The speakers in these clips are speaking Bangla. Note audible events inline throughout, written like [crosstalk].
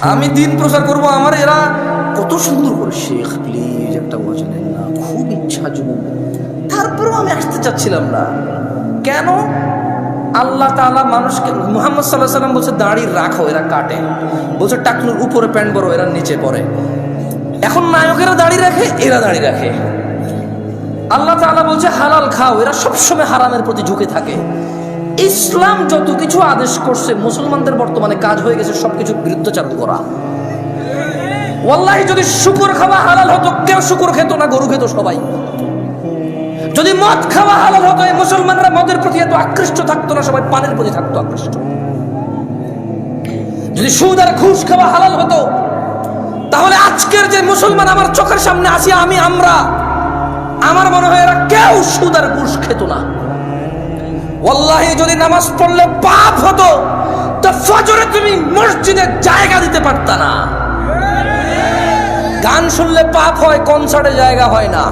আমি দিন প্রচার করব আমার, এরা কত সুন্দর করে শেখ প্লিজ একটা নেন না, খুব ইচ্ছা যুবক তারপরেও আমি আসতে চাচ্ছিলাম না। কেন? আল্লাহ তাআলা মানুষকে, মুহাম্মদ সাল্লাহ সাল্লাম বলছে, দাড়ি রাখো, এরা কাটে। বলছে, টাকনুর উপরে প্যান্ট বড় এরা নিচে পরে এখন নায়কেরা দাড়ি রাখে, এরা দাড়ি রাখে। আল্লাহ তাআলা বলছে, হালাল খাও। এরা সবসময় হারামের প্রতি ঝুঁকে থাকে। ইসলাম যত কিছু আদেশ করছে, মুসলমানদের বর্তমানে কাজ হয়ে গেছে, সবকিছু বিরুদ্ধচারণ করা। ওয়াল্লাহি, যদি শুকুর খাওয়া হালাল হতো, কেউ শুকুর খেত না, গরু খেত সবাই। যদি মদ খাওয়া হালাল হতো, এই মুসলমানরা মদের প্রতি এত আকৃষ্ট থাকতো না, সবাই পানের প্রতি থাকতো আকৃষ্ট। যদি সুদ আর ঘুষ খাওয়া হালাল হতো, তাহলে আজকের যে মুসলমান আমার চোখের সামনে আসি, আমি, আমরা, আমার মনে হয় এরা কেউ সুদ আর ঘুষ খেত না। ওয়াল্লাহি, যদি নামাজ পড়লে পাপ হতো, তো ফজরে তুমি মসজিদে জায়গা দিতে পারত না। গান শুনলে পাপ হয় কনসার্টে জায়গা হয় না।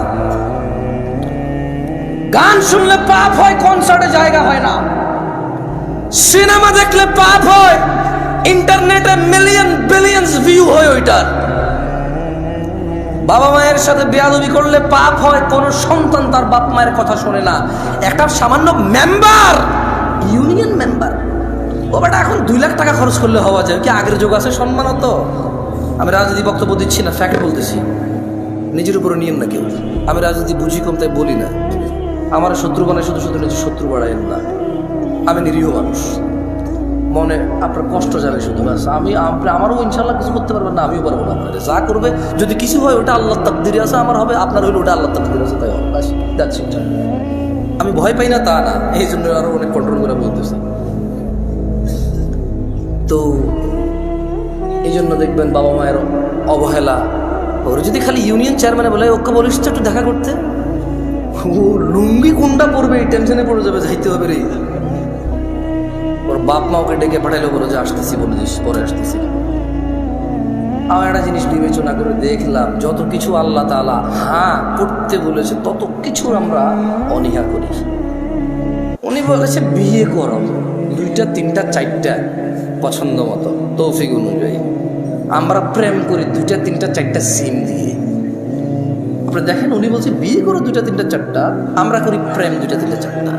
গান শুনলে পাপ হয় কনসার্টে জায়গা হয় না। সিনেমা দেখলে পাপ হয়, ইন্টারনেটে মিলিয়ন বিলিয়ন্স ভিউ হয় ওইটার। বাবা মায়ের সাথে বেয়াদবি করলে পাপ হয়, কোনো সন্তান তার বাপ মায়ের কথা শোনে না। একটা সামান্য মেম্বার ইউনিয়ন মেম্বার ও এখন দুই লাখ টাকা খরচ করলে হওয়া যায়। কি আগের যুগ আছে সম্মান তো আমি রাজনীতি বক্তব্য দিচ্ছি না ফ্যাক্ট বলতেছি। নিজের উপরে নিয়ম না কেউ। আমি রাজনীতি বুঝি কম, তাই বলি না। আমার শত্রু বানায় শুধু শুধু নিজের শত্রু বাড়াইন না। আমি নিরীহ মানুষ। মনে আপনার কষ্ট যাবে শুধু, ব্যাস। আমি আপনি আমারও ইনশাল্লাহ কিছু করতে পারবেন না, আমিও পারব না আপনার যা করবে, যদি কিছু হয়, ওটা আল্লাহ তাকদিরে আছে, আমার হবে, আপনার হইলে ওটা আল্লাহ তাকদিরে আছে, তাই হবে, ব্যাস। That's it. আমি ভয় পাই না, তা না, এই জন্য আরও অনেক কন্ট্রোল করে বলতেছি। তো, এই জন্য দেখবেন বাবা মায়ের অবহেলা। ওর যদি খালি ইউনিয়ন চেয়ারম্যানে বলে, ওকে বলিস তো, একটু দেখা করতে? ও লুঙ্গি কোনটা পড়বে এই টেনশনে পড়ে যাবে, যাইতে হবে রে। বাপ মা ওকে ডেকে পাঠাইলো, বলো যে আসতেছি বলে দিস পরে আসতেছি। আমার একটা জিনিস বিবেচনা করে দেখলাম, যত কিছু আল্লাহ তাআলা হ্যাঁ করতে বলেছে, তত কিছু আমরা অনীহা করি। উনি বলেছে, বিয়ে করো। দুইটা, তিনটা, চারটা, পছন্দ মতো, তৌফিক অনুযায়ী। আমরা প্রেম করি, দুইটা, তিনটা, চারটা, সিম দিয়ে। আপনি দেখেন, উনি বলছে, বিয়ে করো, দুইটা, তিনটা, চারটা। আমরা করি, প্রেম, দুইটা, তিনটা, চারটা।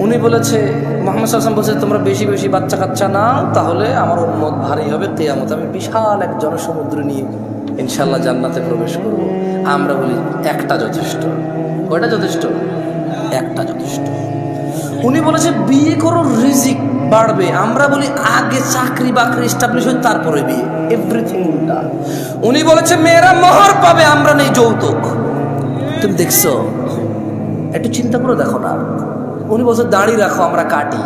উনি বলেছে, মোহাম্মদ সাল্লাম বলছে, তোমরা বেশি বেশি বাচ্চা কাচ্চা নাও, তাহলে আমার উন্মত ভারী হবে কেয়ামত। আমি বিশাল এক জনসমুদ্র নিয়ে ইনশাল্লাহ জান্নাতে প্রবেশ করব। আমরা বলি, একটা যথেষ্ট। কয়টা যথেষ্ট? একটা যথেষ্ট। উনি বলেছে, বিয়ে করো রিজিক বাড়বে। আমরা বলি, আগে চাকরি বাকরি স্টাবলিশ হয় তারপরে বিয়ে। এভরিথিং উল্টা উনি বলেছে, মেয়েরা মোহর পাবে, আমরা নেই যৌতুক। তুমি দেখছ? একটু চিন্তা করে দেখো না। উনি বলছে দাড়ি রাখো আমরা কাটি।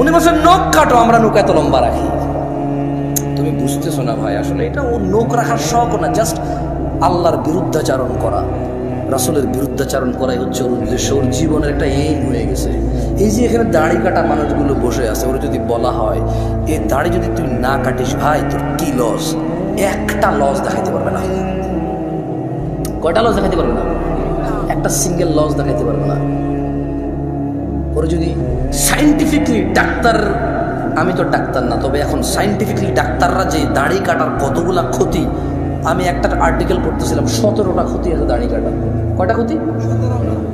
উনি বলছে নখ কাটো আমরা নৌকা এত লম্বা রাখি। তুমি বুঝতেছো না ভাই আসলে এটা ও নখ রাখার শখ না জাস্ট আল্লাহর বিরুদ্ধাচারণ করা রাসুলের বিরুদ্ধাচারণ করাই হচ্ছে ওর উদ্দেশ্য। ওর জীবনের একটা এইম হয়ে গেছে। এই যে এখানে দাড়ি কাটা মানুষগুলো বসে আছে ওর যদি বলা হয় এ দাড়ি যদি তুই না কাটিস ভাই তোর কি লস একটা লস দেখাইতে পারবে না। কয়টা লস দেখাইতে পারবে না? একটা সিঙ্গেল লস দেখাইতে পারবে না। ওরা যদি সাইন্টিফিকলি ডাক্তার, আমি তো ডাক্তার না, তবে এখন সাইন্টিফিকলি ডাক্তাররা যে দাড়ি কাটার কতগুলা ক্ষতি, আমি একটা আর্টিকেল পড়তেছিলাম, সতেরোটা ক্ষতি আছে দাড়ি কাটা কয়টা ক্ষতি?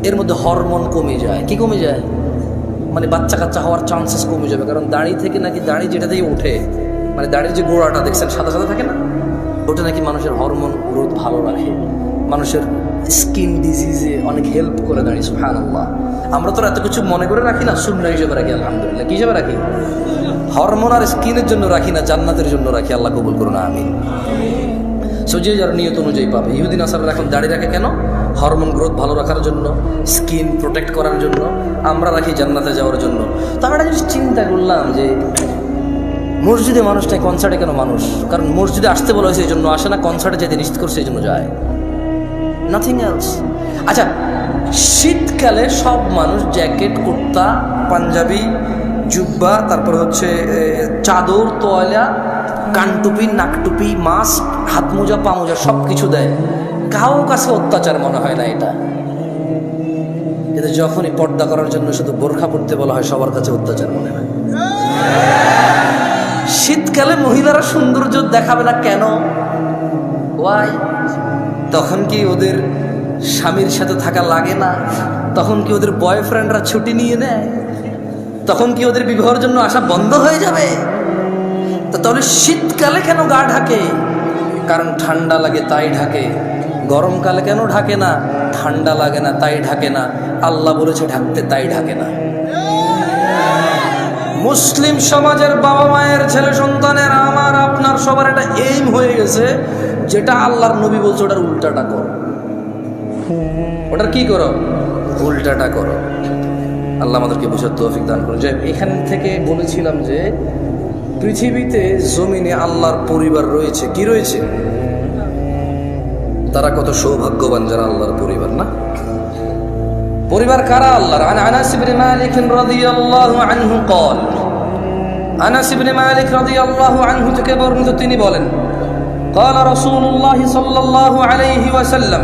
এর মধ্যে হরমোন কমে যায়। কি কমে যায়? মানে বাচ্চা কাচ্চা হওয়ার চান্সেস কমে যাবে, কারণ দাড়ি থেকে নাকি দাড়ি যেটা দিয়ে ওঠে মানে দাড়ির যে গোড়াটা, দেখছেন, সাদা সাদা থাকে না? ওটা নাকি মানুষের হরমোন গ্রোথ ভালো রাখে। মানুষের স্কিন ডিজিজে অনেক হেল্প করে দাঁড়িয়ে সুহান আমরা তো এত কিছু মনে করে রাখি না, শূন্য হিসেবে রাখি, আলহামদুলিল্লাহ। কি হিসেবে রাখি? হরমোন আর স্কিনের জন্য রাখি না, জান্নাতের জন্য রাখি, আল্লাহ কবুল করুন আমি সো যার নিয়ত অনুযায়ী পাবে। ইহুদিন আসাররা এখন দাঁড়িয়ে রাখে কেন? হরমোন গ্রোথ ভালো রাখার জন্য, স্কিন প্রোটেক্ট করার জন্য, আমরা রাখি জান্নাতে যাওয়ার জন্য। তো আমরা একটা জিনিস চিন্তা করলাম যে, মসজিদে মানুষটাই কনসার্টে কেন মানুষ? কারণ মসজিদে আসতে বলা হয়েছে, এই জন্য আসে না কনসার্টে যেতে নিশ্চিত করছে, এই জন্য যায়। নাথিং এলস আচ্ছা শীতকালে সব মানুষ জ্যাকেট, কুর্তা, পাঞ্জাবি, জুব্বা, তারপর হচ্ছে চাদর, তোয়ালা, কানটুপি, নাকটুপি, মাস্ক হাত মোজা পা মোজা সব কিছু দেয়। কাউ কাছে অত্যাচার মনে হয় না এটা। কিন্তু যখনই পর্দা করার জন্য শুধু বোরখা পড়তে বলা হয়, সবার কাছে অত্যাচার মনে হয়। শীতকালে মহিলারা সৌন্দর্য দেখাবে না কেন? ওয়াই তখন কি ওদের স্বামীর সাথে থাকা লাগে না। তখন কি ওদের বয়ফ্রেন্ডরা ছুটি নিয়ে নেয়? তখন কি ওদের বিবাহের জন্য আসা বন্ধ হয়ে যাবে? তো তাহলে শীতকালে কেন গা ঢাকে? কারণ ঠান্ডা লাগে তাই ঢাকে। গরমকালে কেন ঢাকে না? ঠান্ডা লাগে না তাই ঢাকে না। আল্লাহ বলেছে ঢাকতে তাই ঢাকে না। মুসলিম সমাজের বাবা মায়ের ছেলে সন্তানের আমার আপনার সবার একটা এইম হয়ে গেছে, যেটা আল্লাহর নবী বলছে ওটার উল্টাটা করো। ওটার কি করো উল্টাটা করো আল্লাহ আমাদেরকে বুঝার তৌফিক দান করুন যে এখান থেকে বলেছিলাম যে পৃথিবীতে জমিনে আল্লাহর পরিবার রয়েছে কি রয়েছে তারা কত সৌভাগ্যবান যারা আল্লাহর পরিবার না পরিবার কারা আল্লাহর আন আনাস ইবনে মালিক রাদিয়াল্লাহু আনহু قال আনাস ইবনে মালিক রাদিয়াল্লাহু আনহু থেকে বর্ণিত তিনি বলেন قال رسول الله صلى الله عليه وسلم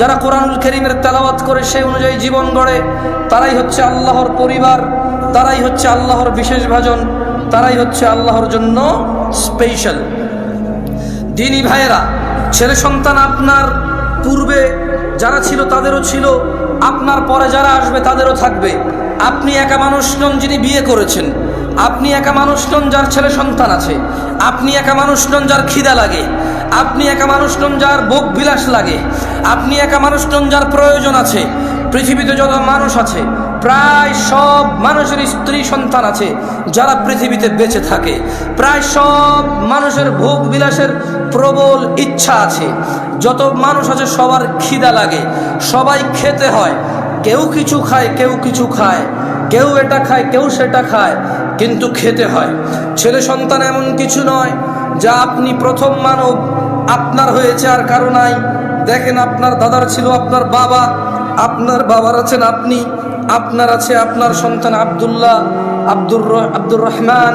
যারা কোরআনুল করিমের তেলাওয়াত করে সেই অনুযায়ী জীবন গড়ে, তারাই হচ্ছে আল্লাহর পরিবার, তারাই হচ্ছে আল্লাহর বিশেষ ভাজন, তারাই হচ্ছে আল্লাহর জন্য স্পেশাল দিনী ভাইয়েরা, ছেলে সন্তান আপনার পূর্বে যারা ছিল তাদেরও ছিল, আপনার পরে যারা আসবে তাদেরও থাকবে। আপনি একা মানুষ নন যিনি বিয়ে করেছেন, আপনি একা মানুষ নন যার ছেলে সন্তান আছে, আপনি একা মানুষ নন যার খিদা লাগে আপনি একা মানুষ নন যার ভোগ বিলাস লাগে। আপনি একা মানুষ নন যার প্রয়োজন আছে। পৃথিবীতে যত মানুষ আছে, প্রায় সব মানুষের স্ত্রী সন্তান আছে যারা পৃথিবীতে বেঁচে থাকে। প্রায় সব মানুষের ভোগ বিলাসের প্রবল ইচ্ছা আছে। যত মানুষ আছে, সবার খিদা লাগে। সবাই খেতে হয়। কেউ কিছু খায়, কেউ কিছু খায়। কেউ এটা খায়, কেউ সেটা খায়, কিন্তু খেতে হয়। ছেলে সন্তান এমন কিছু নয়, যা আপনি প্রথম মানব আপনার হয়েছে আর কারও নাই। দেখেন আপনার দাদার ছিল আপনার বাবা, আপনার বাবার আছেন আপনি, আপনার আছে আপনার সন্তান আবদুল্লাহ, আব্দুর আব্দুর রহমান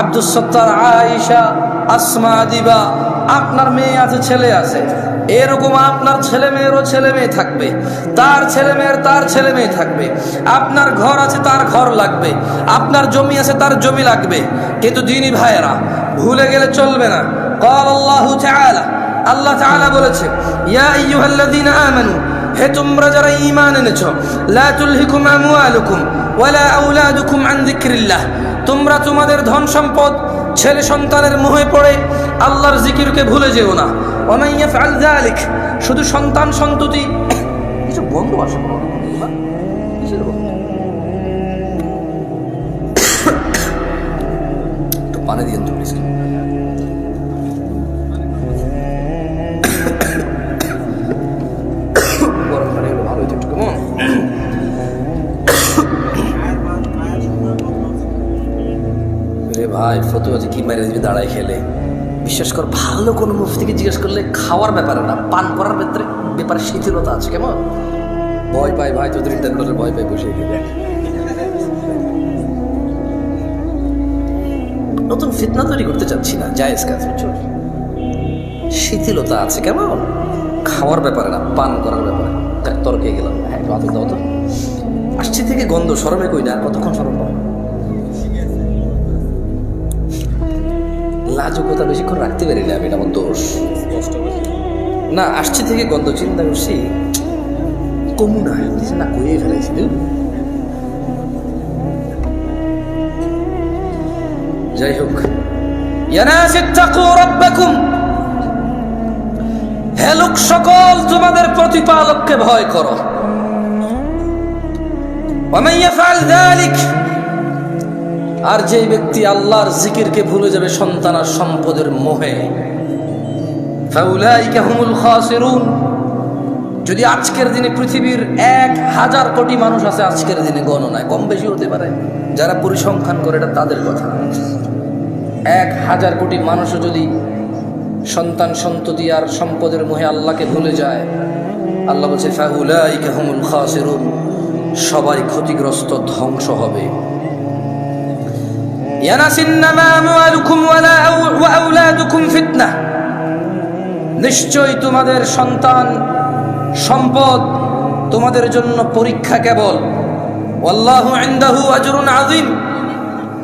আব্দুল সত্তার আয়েশা, আসমা আদিবা, আপনার মেয়ে আছে, ছেলে আছে। এরকম আপনার ছেলে মেয়েরও ছেলে মেয়ে থাকবে, তার ছেলে মেয়ের তার ছেলে মেয়ে থাকবে। আপনার ঘর আছে, তার ঘর লাগবে। আপনার জমি আছে, তার জমি লাগবে। কিন্তু দিনী ভাইয়েরা, ভুলে গেলে চলবে না। قال الله تعالى আল্লাহ তাআলা বলেছে ইয়া আইয়ুহাল্লাযীনা আমানু হে তোমরা যারা ঈমান এনেছো লা তুলহিকুম আমওয়ালুকুম ওয়ালা আওলাদুকুম আন যিকরিল্লাহ তোমরা তোমাদের ধন সম্পদ ছেলে সন্তানের মোহে পড়ে আল্লাহর জিকিরকে ভুলে যেও না ওমান ইয়াফআল যালিক শুধু সন্তান সন্ততি কিছু বন্ধ আসে কিসের বন্ধ একটু [coughs] পানি দিয়েন তো প্লিজ ভাই, ফতুয়া যে কি মেরে দিবি, দাঁড়ায় খেলে। বিশ্বাস কর, ভালো কোনো মুফতিকে জিজ্ঞেস করলে খাওয়ার ব্যাপারে না, পান করার ভেতরে ব্যাপারে শিথিলতা আছে, কেমন? ভয় পাই ভাই, তোদের ইন্টারনেটের ভয় পাই, বসে গেলে নতুন ফিতনা তৈরি করতে চাচ্ছি না জায়েজ কাজ বুঝছ শিথিলতা আছে, কেমন? খাওয়ার ব্যাপারে না, পান করার ব্যাপারে তর্কে গেলাম। হ্যাঁ তো। আসছি থেকে গন্ধ সরমে কই না কতক্ষণ সরম পাবো লাজুকতা বেশিক্ষণ রাখতে পারি না, আমি এটা আমার দোষ। না, আসছি থেকে গন্ধ, চিন্তা করছি, কমু না না কইয়ে ফেলাইছি তুই যাই হোক। হে সকল, তোমাদের প্রতিপালককে ভয় করো। ওয়ামান ইয়াফআল যালিক। আর যেই ব্যক্তি আল্লাহর জিকিরকে ভুলে যাবে, সন্তান আর সম্পদের মোহে। যদি আজকের দিনে পৃথিবীর এক হাজার কোটি মানুষ আছে, আজকের দিনে গণনায় কম বেশি হতে পারে। যারা পরিসংখ্যান করে, এটা তাদের কথা। এক হাজার কোটি মানুষও যদি সন্তান সন্ততি আর সম্পদের মোহে আল্লাহকে ভুলে যায়, আল্লাহ বলছে খাসিরুন, সবাই ক্ষতিগ্রস্ত ধ্বংস হবে। ইয়ানাসিন্নামা আমওয়ালুকুম ওয়ালা আউ- ওয়া আওলাদুকুম ফিতনাহ নিশ্চয়ই তোমাদের সন্তান সম্পদ তোমাদের জন্য পরীক্ষা কেবল। আল্লাহ ইনদাহু আজরুন আযীম।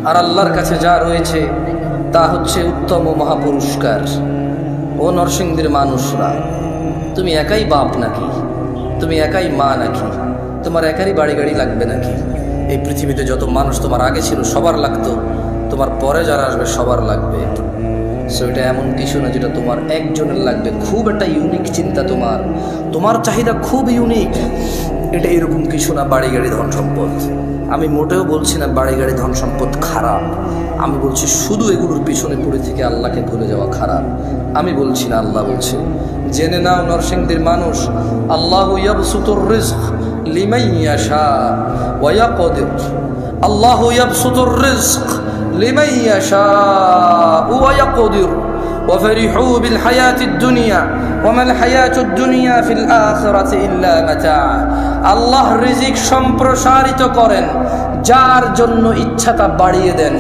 আর আল্লাহর কাছে যা রয়েছে, তা হচ্ছে উত্তম মহাপুরস্কার। ও নরসিংদীর মানুষরা, তুমি একাই বাপ নাকি? তুমি একাই মা নাকি? তোমার একারই বাড়ি গাড়ি লাগবে নাকি? এই পৃথিবীতে যত মানুষ তোমার আগে ছিল, সবার লাগতো। তোমার পরে যারা আসবে, সবার লাগবে। সো এটা এমন কিছু না যেটা তোমার একজনের লাগবে। খুব একটা ইউনিক চিন্তা তোমার। তোমার চাহিদা খুব ইউনিক এটা এরকম কিছু না, বাড়ি গাড়ি ধন সম্পদ। আমি মোটেও বলছি না বাড়ি গাড়ি ধন সম্পদ খারাপ। আমি বলছি শুধু এগুলোর পিছনে পড়ে থেকে আল্লাহকে ভুলে যাওয়া খারাপ। আমি বলছি না, আল্লাহ বলছে, জেনে নাও নরসিংদীর মানুষ, আল্লাহ আল্লাহ لمن يشاء ويقدر وفرحوا بالحياة الدنيا وما الحياة الدنيا في الآخرة إلا متاع আল্লাহ রিজিক সম্প্রসারিত করেন যার জন্য ইচ্ছা তা বাড়িয়ে দেন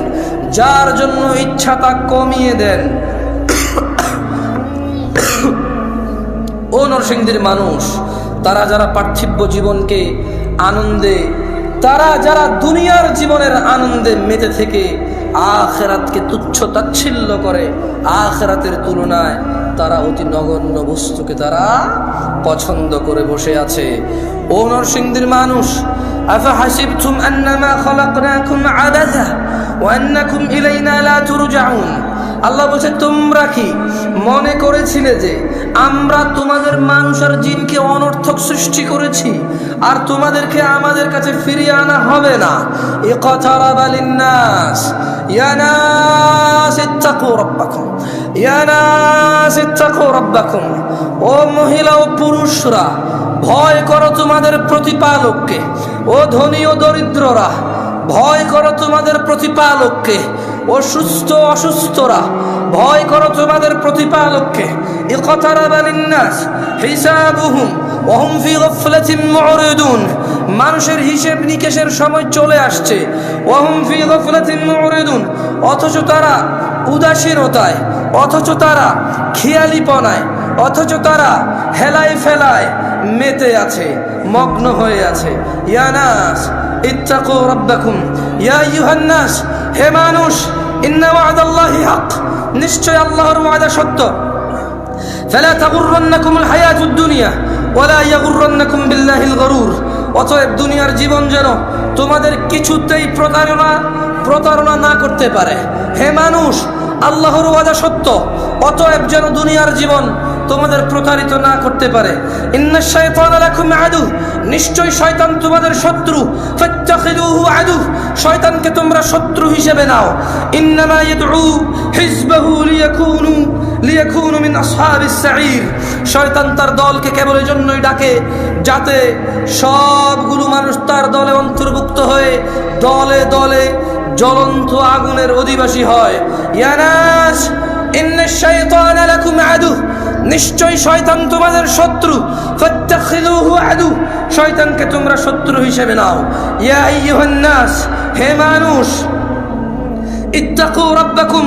যার জন্য ইচ্ছা তা কমিয়ে দেন ও নরসিংদীর মানুষ তারা যারা পার্থিব্য জীবনকে আনন্দে তারা যারা দুনিয়ার জীবনের আনন্দে মেতে থেকে আখেরাতকে তুচ্ছ তাচ্ছিল্য করে আখেরাতের তুলনায় তারা অতি নগণ্য বস্তুকে তারা পছন্দ করে বসে আছে। ও নরসিংদীর মানুষ, আফা হাসিব আল্লাহ বলছে, তোমরা কি মনে করেছিলে যে আমরা তোমাদের মানুষ আর জিনকে অনর্থক সৃষ্টি করেছি? আর তোমাদেরকে আমাদের কাছে ফিরিয়ে আনা হবে না? এ কথা রাব্বাকুম, ও মহিলা ও পুরুষরা, ভয় করো তোমাদের প্রতিপালককে, ও ধনী ও দরিদ্ররা ভয় করো তোমাদের প্রতিপালককে। অসুস্থ অসুস্থরা, ভয় করো তোমাদের প্রতিপালককে। মানুষের হিসেব নিকেশের সময় চলে আসছে। অথচ তারা উদাসীনতায়, অথচ তারা খেয়ালিপনায়, অথচ তারা হেলায় ফেলায় মেতে আছে, মগ্ন হয়ে আছে। ইয়ানাস ইত্তাকু রাব্বাকুম। ইয়া আইয়ুহান নাস হে মানুষ, ইন্না ওয়াদাল্লাহি হক নিশ্চয় আল্লাহর ওয়াদা সত্য। ফালা তাগুররান্নাকুমুল হায়াতুদ দুনিয়া, ওয়ালা ইয়াগুররান্নাকুম বিল্লাহিল গরুর। অতএব দুনিয়ার জীবন যেন তোমাদের কিছুতেই প্রতারণা প্রতারণা না করতে পারে। হে মানুষ, আল্লাহর ওয়াদা সত্য। অতএব যেন দুনিয়ার জীবন তোমাদের প্রতারিত না করতে পারে। ইন্না শাইতান লাকুম আদু। নিশ্চয় শয়তান তোমাদের শত্রু। ফাত্তাখিদুহু আদু। শয়তানকে তোমরা শত্রু হিসেবে নাও। ইন্নামা ইয়াদউ হিজবাহু লিয়াকুনু লিয়াকুনু মিন আসহাবিস সাঈর। শয়তান তার দলকে কেবল এই জন্যই ডাকে যাতে সবগুলো মানুষ তার দলে অন্তর্ভুক্ত হয়ে দলে দলে জ্বলন্ত আগুনের অধিবাসী হয়। ইয়ানাস আদু। নিশ্চয় শয়তান তোমাদের শত্রু। আদু। শয়তানকে তোমরা শত্রু হিসেবে নাও। ইয়া হে মানুষ, ইত্তাকু রাব্বাকুম।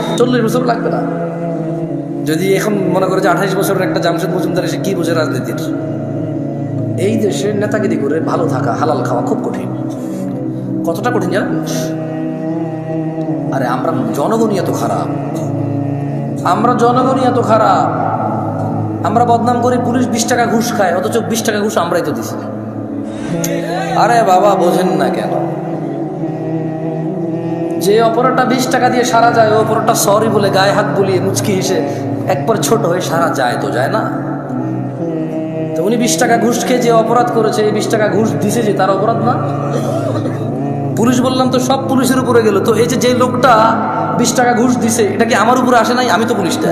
চল্লিশ বছর লাগবে না। যদি এখন মনে করে যে আঠাইশ বছরের একটা জামশেদ মজুমদার এসে কি বোঝে রাজনীতির? এই দেশে নেতাগিরি করে ভালো থাকা, হালাল খাওয়া খুব কঠিন। কতটা কঠিন জানেন আরে আমরা জনগণই এত খারাপ। আমরা জনগণই এত খারাপ। আমরা বদনাম করি পুলিশ বিশ টাকা ঘুষ খায়, অথচ বিশ টাকা ঘুষ আমরাই তো দিছি। আরে বাবা, বোঝেন না কেন। যে অপরাধটা বিশ টাকা দিয়ে সারা যায় ওই অপরাধটা সরি বলে গায়ে হাত বুলিয়ে মুচকি হেসে একবার ছোট হয়ে সারা যায় তো, যায় না? তো উনি বিশ টাকা ঘুষ খেয়ে যে অপরাধ করেছে, এই বিশ টাকা ঘুষ দিছে যে তার অপরাধ না? পুলিশ বললাম তো সব পুলিশের উপরে গেল, তো এই যে যে লোকটা বিশ টাকা ঘুষ দিছে, এটা কি আমার উপরে আসে নাই? আমি তো পুলিশটা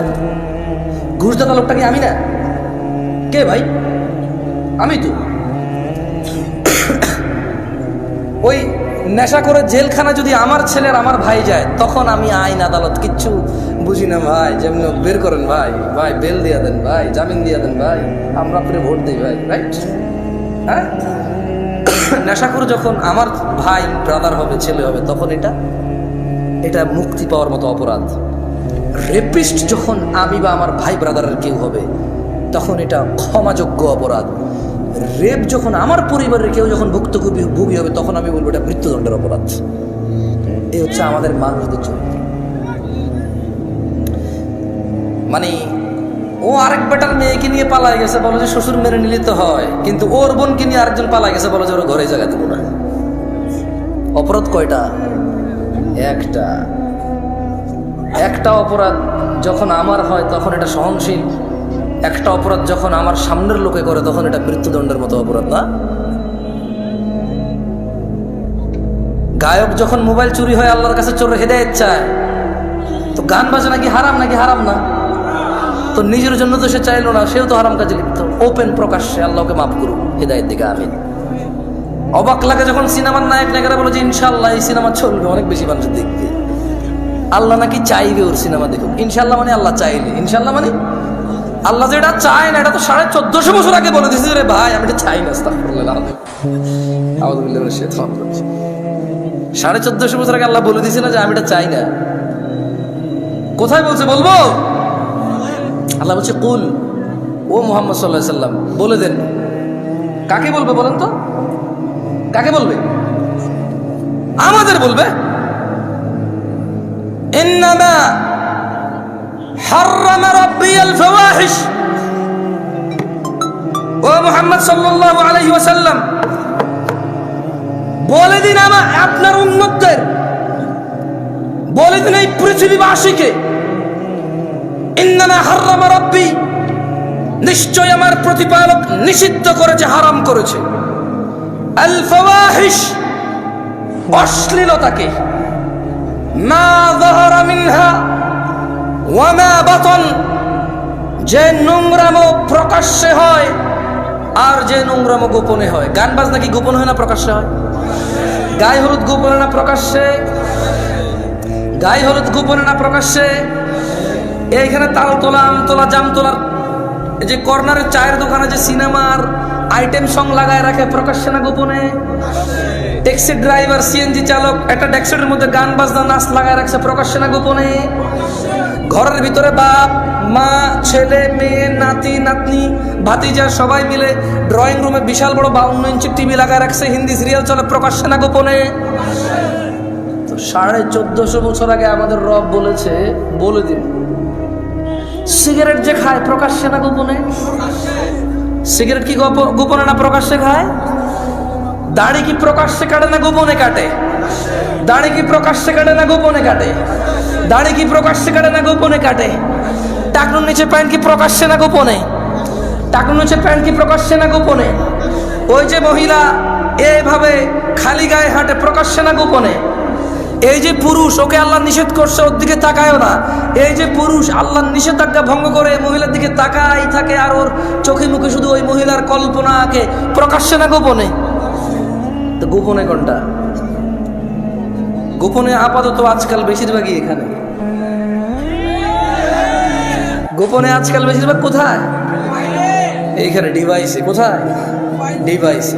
ঘুষ দেওয়া লোকটা কি আমি না? কে ভাই? আমি তো। ওই নেশা করে জেলখানা যদি আমার ছেলের আমার ভাই যায়, তখন আমি আইন আদালত কিচ্ছু বুঝি না ভাই। যেমন বের করেন ভাই। ভাই, বেল দিয়ে দেন ভাই, জামিন দিয়ে দেন ভাই। আমরা আপনার ভোট দিই ভাই রাইট হ্যাঁ? নেশা করে যখন আমার ভাই ব্রাদার হবে, ছেলে হবে, তখন এটা এটা মুক্তি পাওয়ার মতো অপরাধ। রেপিস্ট যখন আমি বা আমার ভাই ব্রাদারের কেউ হবে, তখন এটা ক্ষমাযোগ্য অপরাধ। রেপ যখন আমার পরিবারের কেউ যখন ভুক্তভোগী ভুগি হবে, তখন আমি বলব এটা মৃত্যুদণ্ডের অপরাধ। এই হচ্ছে আমাদের মানুষদের চরিত্র। মানে ও আরেক বেটার মেয়েকে নিয়ে পালাই গেছে, বলো যে শ্বশুর মেরে নিলে তো হয়, কিন্তু ওর বোনকে নিয়ে আরেকজন পালাই গেছে, বলো যে ওর ঘরে জায়গা দেবো না। অপরাধ কয়টা? একটা। একটা অপরাধ যখন আমার হয়, তখন এটা সহনশীল। একটা অপরাধ যখন আমার সামনের লোকে করে, তখন এটা মৃত্যুদণ্ডের মতো অপরাধ না? গায়ক যখন মোবাইল চুরি হয় আল্লাহর কাছে চোর হেদায়ত চায়, তো গান বাজে নাকি হারাম নাকি হারাম না? তো নিজের জন্য তো সে চাইলো না, সেও তো হারাম কাজে লিপ্ত। ওপেন প্রকাশ্যে আল্লাহকে মাফ করুক, হেদায়ত দিকে আমিন। অবাক লাগে যখন সিনেমার নায়ক নায়িকারা বলে যে ইনশাল্লাহ এই সিনেমা চলবে, অনেক বেশি মানুষ দেখবে। আল্লাহ নাকি চাইবে ওর সিনেমা দেখুক। ইনশাল্লাহ মানে আল্লাহ চাইলে। ইনশাল্লাহ মানে আল্লাহ যেটা চায় না, এটা তো সাড়ে চোদ্দশো বছর আগে বলে দিয়েছে রে ভাই, আমি এটা চাই না। সাড়ে চোদ্দশো বছর আগে আল্লাহ বলে দিয়েছে না যে, আমি এটা চাই না। কোথায় বলছে, বলব? আল্লাহ বলছে, কুল, ও মোহাম্মদ সাল্লাহ সাল্লাম, বলে দেন। কাকে বলবে বলেন তো? কাকে বলবে? আমাদের বলবে। حرم ربي الفواحش ও মোহাম্মদ সাল্লাল্লাহু আলাইহি ওয়াসাল্লাম বলে দিন আমার আপনার উম্মতদের বলে দিন এই পৃথিবীবাসীকে ইন্নামা হাররামা রাব্বি নিশ্চয় আমার প্রতিপালক নিষিদ্ধ করেছে হারাম করেছে আল ফাওয়াহিশ অশ্লীলতাকে মা যাহারা মিনহা ওয়া মা বাতন যে নোংরামো প্রকাশ্যে হয় আর যে নোংরামো গোপনে হয়। গান বাজনা কি গোপন হয় না প্রকাশ্যে হয়? গায়ে হলুদ গোপনে না প্রকাশ্যে? গায়ে হলুদ গোপনে না প্রকাশ্যে? এইখানে তাল তোলা আম তোলা জাম তোলার এই যে কর্নারের চায়ের দোকানে যে সিনেমার আইটেম সং লাগায় রাখে, প্রকাশ্যে না গোপনে? ট্যাক্সি ড্রাইভার, সিএনজি চালক, একটা ডেক্সেটের মধ্যে গান বাজনা, নাচ লাগায় রাখছে, প্রকাশ্যে না গোপনে? ঘরের ভিতরে বাপ, মা, ছেলে, মেয়ে, নাতি, নাতনি, ভাতিজা সবাই মিলে ড্রয়িং রুমে বিশাল বড় বাউন্ন ইঞ্চি টিভি লাগায় রাখছে। হিন্দি সিরিয়াল চলে প্রকাশ্যে না গোপনে। সাড়ে চোদ্দশো বছর আগে আমাদের রব বলেছে, বলে দিন সিগারেট যে খায় প্রকাশ্যে না গোপনে? সিগারেট কি গোপ- গোপনে না প্রকাশ্যে খায়? দাড়ি কি প্রকাশ্যে কাটে না গোপনে কাটে? দাড়ি কি প্রকাশ্যে কাটে না গোপনে কাটে? দাড়ি কি প্রকাশ্যে কাটে না গোপনে কাটে? টাকনুর নিচে প্যান্ট কি প্রকাশ্যে না গোপনে? টাকনুর নিচে প্যান্ট কি প্রকাশ্যে না গোপনে? ওই যে মহিলা এভাবে খালি গায়ে হাঁটে প্রকাশ্যে না গোপনে? এই যে পুরুষ, ওকে আল্লাহ নিষেধ করছে, ওর দিকে তাকায়ও না। এই যে পুরুষ আল্লাহর নিষেধাজ্ঞা ভঙ্গ করে মহিলার দিকে তাকাই থাকে আর ওর চোখে মুখে শুধু ওই মহিলার কল্পনা আঁকে প্রকাশ্যে না গোপনে। তো গোপনে কোনটা? গোপনে আপাতত আজকাল বেশিরভাগই এখানে। গোপনে আজকাল বেশিরভাগ কোথায়? এইখানে ডিভাইসে কোথায়? ডিভাইসে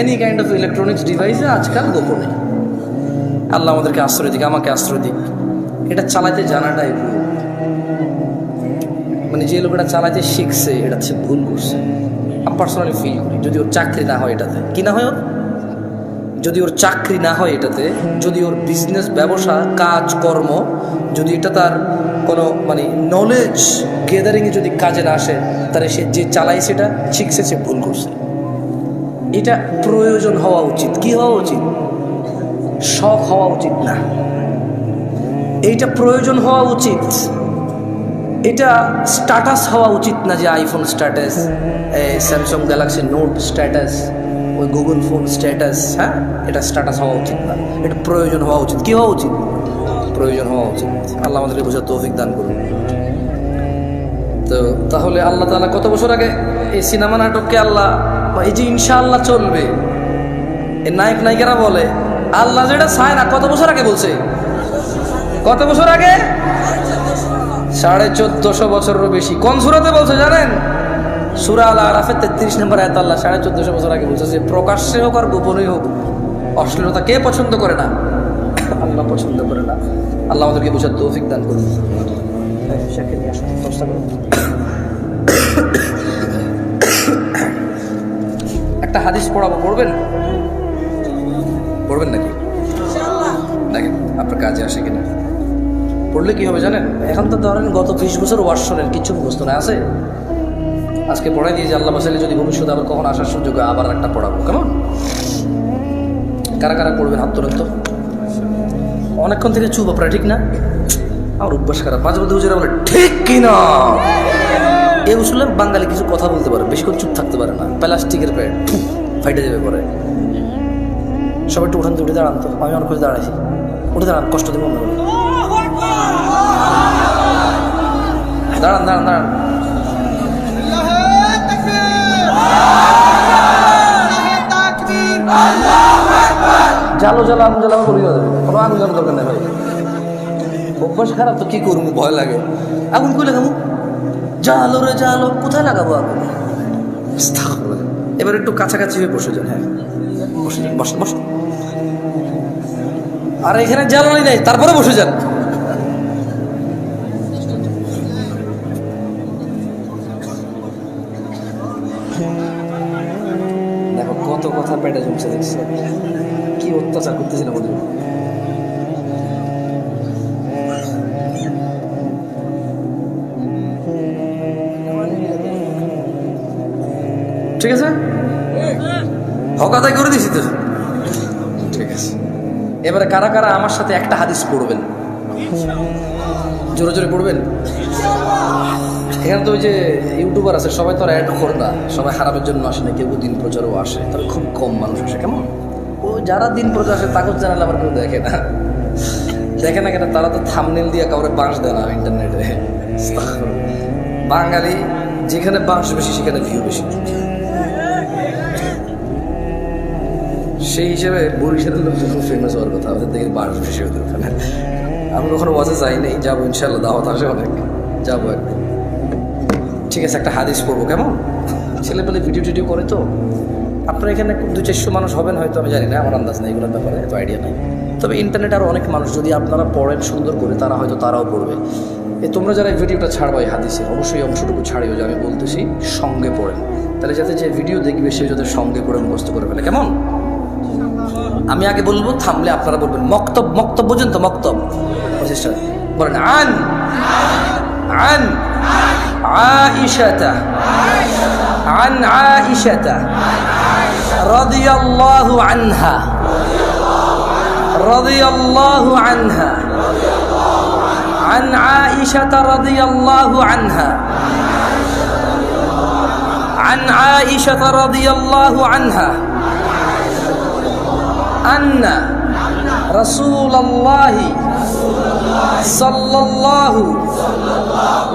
এনি কাইন্ড অফ ইলেকট্রনিক্স ডিভাইসে আজকাল গোপনে। আল্লাহ আমাদেরকে আশ্রয় দিক, আমাকে আশ্রয় দিক। এটা চালাতে জানাটাই ভুল। মানে যে লোকটা চালাতে শিখছে, এটা সে ভুল করছে। আমি পার্সোনালি ফিল করি, যদি ওর চাকরি না হয় এটাতে। কি না হয় ওর? যদি ওর চাকরি না হয় এটাতে, যদি ওর বিজনেস ব্যবসা, কাজ, কর্ম, যদি এটা তার কোনো মানে নলেজ গেদারিংয়ে যদি কাজে না আসে, তাহলে সে যে চালাই সেটা শিখছে সে ভুল করছে। এটা প্রয়োজন হওয়া উচিত। কি হওয়া উচিত? শখ হওয়া উচিত না। এইটা প্রয়োজন হওয়া উচিত। এটা স্ট্যাটাস হওয়া উচিত না যে iPhone status Samsung Galaxy note status ওই গুগল ফোন স্ট্যাটাস হ্যাঁ? এটা স্ট্যাটাস হওয়া উচিত না। এটা প্রয়োজন হওয়া উচিত। কী হওয়া উচিত? প্রয়োজন হওয়া উচিত। আল্লাহ আমাদেরকে বোঝার তৌফিক দান করুন। তো তাহলে আল্লাহ তাআলা কত বছর আগে এই সিনেমা নাটককে আল্লাহ এই যে ইনশাআল্লাহ চলবে এই নায়ক নায়িকারা বলে, আল্লাহ যেটা চায় না, কত বছর আগে বলছে? কত বছর আগে? সাড়ে চোদ্দশো বছরেরও বেশি। কোন সুরাতে বলছে জানেন? সুরা আল আরাফের তেত্রিশ নম্বর আয়াত আল্লাহ সাড়ে চোদ্দশো বছর আগে বলছে যে, প্রকাশ্যে হোক আর গোপনেই হোক, অশ্লীলতা কে পছন্দ করে না? আল্লাহ পছন্দ করে না। আল্লাহ আমাদেরকে বোঝার তৌফিক দান করুন। একটা হাদিস পড়াবো, পড়বেন? পড়বেন নাকি? দেখেন আপনার কাজে আসে কিনা? পড়লে কি হবে জানেন? এখন তো ধরেন গত বিশ বছর ওয়াশ কিছু মুখস্থ না, আছে? আজকে পড়াই দিয়ে যে আল্লাহ বাসাইলে যদি ভবিষ্যতে আবার কখন আসার সুযোগ হয়, আবার একটা পড়াবো। কেমন? কারা কারা পড়বেন হাত তোলেন অনেকক্ষণ থেকে চুপ আপনারা ঠিক না? আমার অভ্যাস খারাপ। মাঝে মধ্যে হুজুরা বলে ঠিক কিনা এ উসুলে বাঙালি কিছু কথা বলতে পারে বেশিক্ষণ চুপ থাকতে পারে না। প্লাস্টিকের প্যাড ফাইটে যাবে পরে। সবাই একটু উঠান উঠে দাঁড়ান তো। আমি অনেক খুঁজে দাঁড়াইছি। উঠে দাঁড়ান কষ্ট দেবো করে। দাঁড়ান দাঁড়ান দাঁড়ান। জালো জালো আগুন জ্বালাবো, করি কোনো আগুন জ্বালানোর দরকার নেই ভাই। অভ্যাস খারাপ তো কি করব? ভয় লাগে। আগুন কই লাগাবো? জালো রে জালো কোথায় লাগাবো আগুন। এবার একটু কাছাকাছি হয়ে বসে যান হ্যাঁ। বসে যান বসেন বসেন আর এখানে জ্বালানি নেই, তারপরে বসে যান। দিছি তো। ঠিক আছে। এবারে কারা কারা আমার সাথে একটা হাদিস পড়বেন? জোরে জোরে পড়বেন? এখানে তো ওই যে ইউটিউবার আছে, সবাই তো অ্যাড করে না। সবাই খারাপের জন্য আসে না, কেউ দিন প্রচারও আসে। তবে খুব কম মানুষ আসে, কেমন? ও যারা দিন প্রচার আসে তাকে জানালে আবার কেউ দেখে না। দেখে না কেন, তারা তো থামনেল দিয়ে কাউরে বাঁশ দেয় না ইন্টারনেটে বাঙালি, যেখানে বাঁশ বেশি, সেখানে ভিউ বেশি। সেই হিসেবে বরিশালের লোক খুব ফেমাস হওয়ার কথা, আমাদের দেখে বাঁশ বেশি ওদের ওখানে। আমি কখনো ওয়াজে যাই নাই যাব ইনশাল্লাহ দাওয়াত আসে অনেক। যাব একদিন। ঠিক আছে, একটা হাদিস পড়ব, কেমন? ছেলেপেলে ভিডিও টিডিও করে তো। আপনার এখানে দু চারশো মানুষ হবেন হয়তো, আমি জানি না, আমার আন্দাজ নেই এগুলোর ব্যাপারে, এত আইডিয়া নেই। তবে ইন্টারনেট আরও অনেক মানুষ, যদি আপনারা পড়েন সুন্দর করে, তারা হয়তো তারাও পড়বে। এ তোমরা যারা এই ভিডিওটা ছাড়বো, এই হাদিসে অবশ্যই অংশটুকু ছাড়িও, যে আমি বলতেছি, সঙ্গে পড়েন। তাহলে যাতে যে ভিডিও দেখবে, সে যাতে সঙ্গে পড়ে মুখস্থ করে ফেলে, কেমন? আমি আগে বলবো থামলে আপনারা বলবেন মক্তব মক্তব বোঝেন তো মক্তব প্রচেষ্টা বলেন আন আন عائشة عن عائشة رضي الله عنها رضي الله عنها عن عائشة رضي الله عنها عن عائشة رضي الله عنها أن رسول الله صلى الله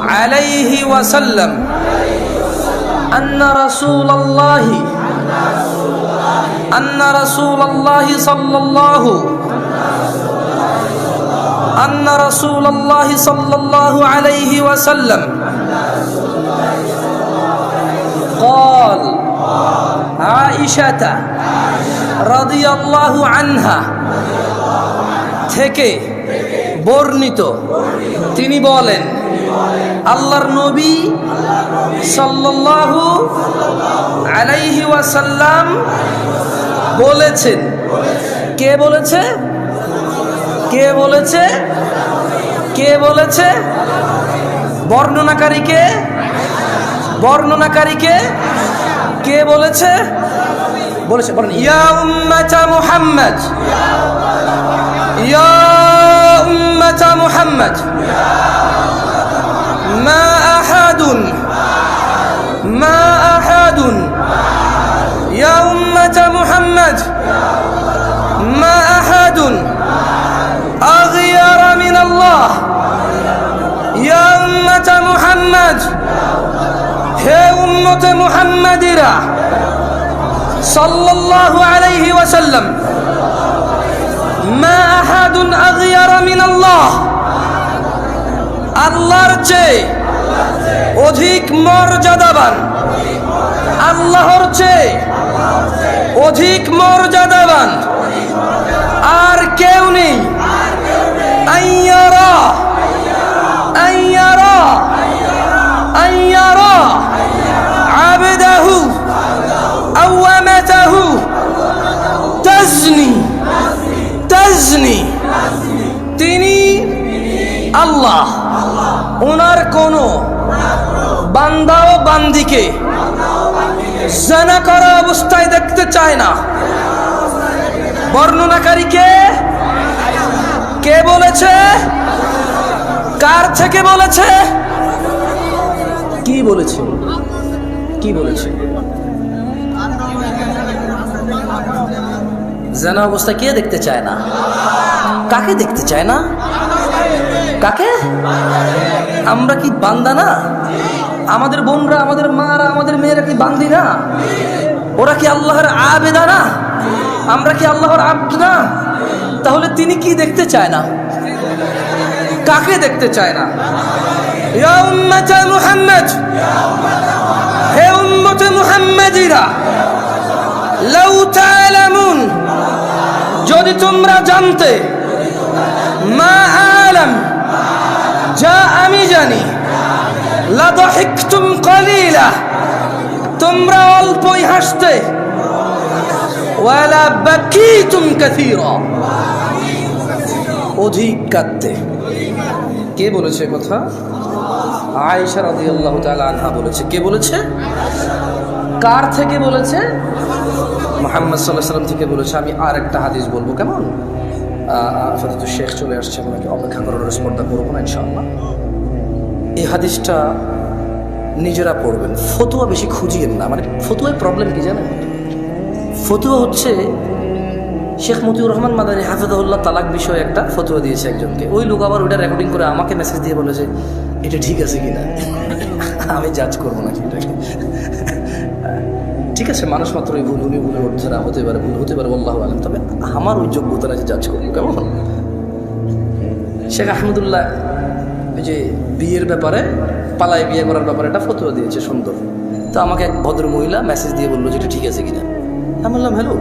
عليه وسلم أن رسول الله أن رسول الله صلى الله أن رسول الله صلى الله عليه وسلم قال عائشة রাদিয়াল্লাহু আনহা থেকে বর্ণিত। তিনি বলেন, আল্লাহর নবী সাল্লাল্লাহু আলাইহি ওয়াসাল্লাম বলেছেন। কে বলেছে? কে বলেছে? কে বলেছে? বর্ণনাকারীকে বর্ণনাকারীকে কে বলেছে? বলেছে বলেন ইয়া উম্মাতা মুহাম্মদ ইয়া উম্মাতা মুহাম্মদ মা আহাদুন মা আহাদুন ইয়া উম্মাতা মুহাম্মদ মা আহাদুন أغير من الله يا أمة محمد হে উম্মত মুহাম্মাদিরা সাল্লাল্লাহু আলাইহি ওয়াসাল্লাম, মা আহাদুন আগিয়ার মিন আল্লাহ আল্লাহর চেয়ে অধিক মর্যাদাবান, আল্লাহর চেয়ে অধিক মর্যাদাবান আর কেউ নেই। আইয়ারা আইয়ারা আইয়ারা, আবেদাহু। আওয়ামাতাহু তাজনি তাজনি তিনি আল্লাহ। ওনার কোনো বান্দা ও বান্দিকে জানা করা অবস্থায় দেখতে চায় না। বর্ণনাকারীকে কে বলেছে? কার থেকে বলেছে? কি বলেছে? কি বলেছে? জানা অবস্থা কে দেখতে চায় না? কাকে দেখতে চায় না? কাকে? আমরা কি বান্দা না? আমাদের বোনরা, আমাদের মারা, আমাদের মেয়েরা কি বান্দি না? ওরা কি আল্লাহর আবেদা না? আমরা কি আল্লাহর আব্দ না? তাহলে তিনি কি দেখতে চায় না? কাকে দেখতে চায় না? হে উম্মত মুহাম্মাদিরা! লাউ তাআলামুন যদি তোমরা জানতে, মা আলাম, যা আমি জানি, লাদহিকতুম কলিলা, তোমরা অল্পই হাসতে, ওয়ালা বাকিতুম কাসীরা, অধিক কাঁদতে। কে বলেছে কথা? আয়েশা রাদিয়াল্লাহু তাআলা আনহা বলেছে। কে বলেছে? কার থেকে বলেছে? মোহাম্মদ সাল্লাহ সাল্লাম থেকে বলেছে, আমি আর একটা হাদিস বলব, কেমন? আপাতত শেখ চলে আসছে ওনাকে অপেক্ষা করার স্পর্ধা করব না, ইনশাআল্লাহ। এই হাদিসটা নিজেরা পড়বেন। ফতুয়া বেশি খুঁজিয়েন না মানে ফতুয়ায় প্রবলেম কি জানেন? ফতুয়া হচ্ছে, শেখ মতিউর রহমান মাদানী হাফিজাহুল্লাহ তালাক বিষয়ে একটা ফতুয়া দিয়েছে একজনকে। ওই লোক আবার ওইটা রেকর্ডিং করে আমাকে মেসেজ দিয়ে বলেছে, এটা ঠিক আছে কিনা? আমি জাজ করব নাকি? ঠিক আছে, মানুষ মাত্রই ভুল উনি ভুলের ঊর্ধ্বে না হতে পারে, ভুল হতে পারে, আল্লাহ আলম। তবে আমার ওই যোগ্যতা না যে জাজ করব, কেমন? শেখ আহমদুল্লাহ ওই যে বিয়ের ব্যাপারে, পালায় বিয়ে করার ব্যাপারে একটা ফতুয়া দিয়েছে, সুন্দর। তো আমাকে এক ভদ্র মহিলা মেসেজ দিয়ে বলল যে এটা ঠিক আছে কিনা? আমি বললাম, হ্যালো।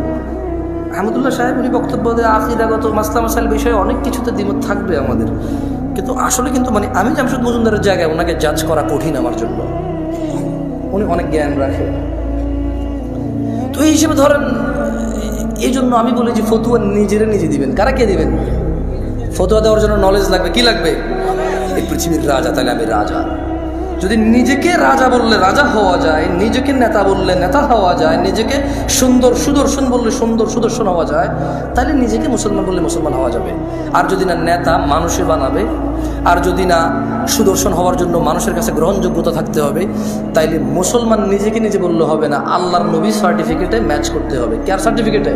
আহমদুল্লাহ সাহেব উনি বক্তব্য দেয়, আকিদাগত মাসলা মাসাইল বিষয়ে অনেক কিছুতে দ্বিমত থাকবে আমাদের। কিন্তু আসলে কিন্তু মানে আমি জামশুদ মজুমদারের জায়গায় ওনাকে জাজ করা কঠিন আমার জন্য। উনি অনেক জ্ঞান রাখে। তো এই হিসেবে ধরেন, এই জন্য আমি বলি যে ফতুয়া নিজেরা নিজে দিবেন। কারা কে দিবেন? ফতুয়া দেওয়ার জন্য নলেজ লাগবে, কি লাগবে? এই পৃথিবীর রাজা, তাহলে আমি রাজা। যদি নিজেকে রাজা বললে রাজা হওয়া যায়, নিজেকে নেতা বললে নেতা হওয়া যায়, নিজেকে সুন্দর সুদর্শন বললে সুন্দর সুদর্শন হওয়া যায়, তাহলে নিজেকে মুসলমান বললে মুসলমান হওয়া যাবে। আর যদি না নেতা মানুষে বানাবে, আর যদি না সুদর্শন হওয়ার জন্য মানুষের কাছে গ্রহণযোগ্যতা থাকতে হবে, তাইলে মুসলমান নিজেকে নিজে বললে হবে না, আল্লাহর নবী সার্টিফিকেটে ম্যাচ করতে হবে। কার সার্টিফিকেটে